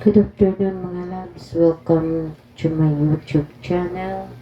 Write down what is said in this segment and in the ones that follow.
Good afternoon mga loves. Welcome to my YouTube channel.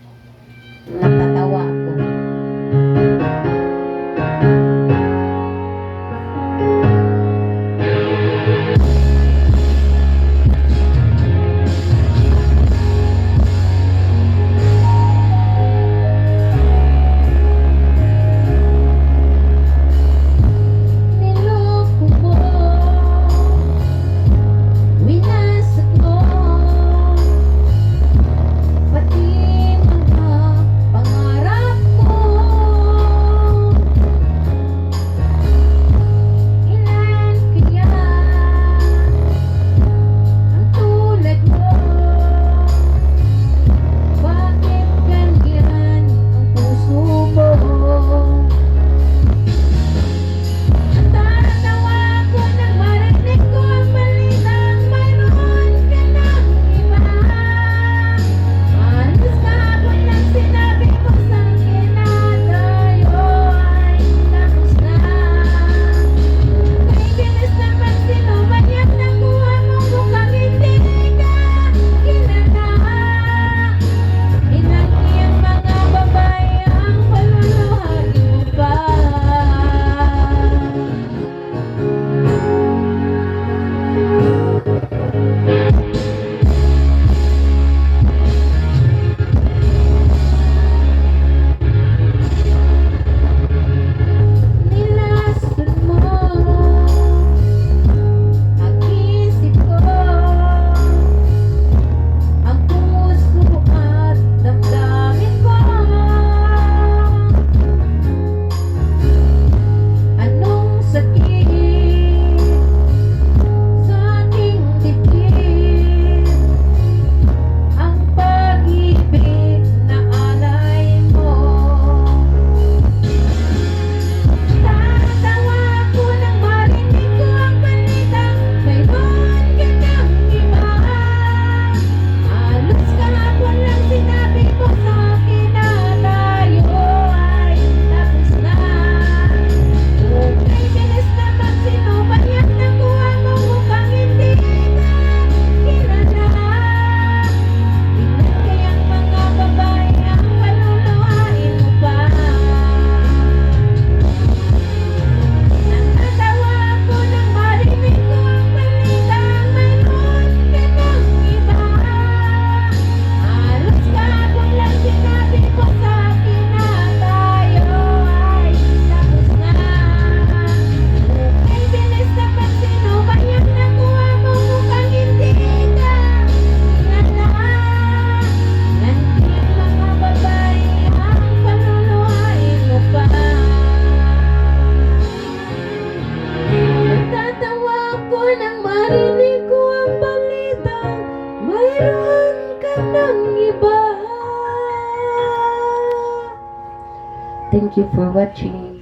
Thank you for watching.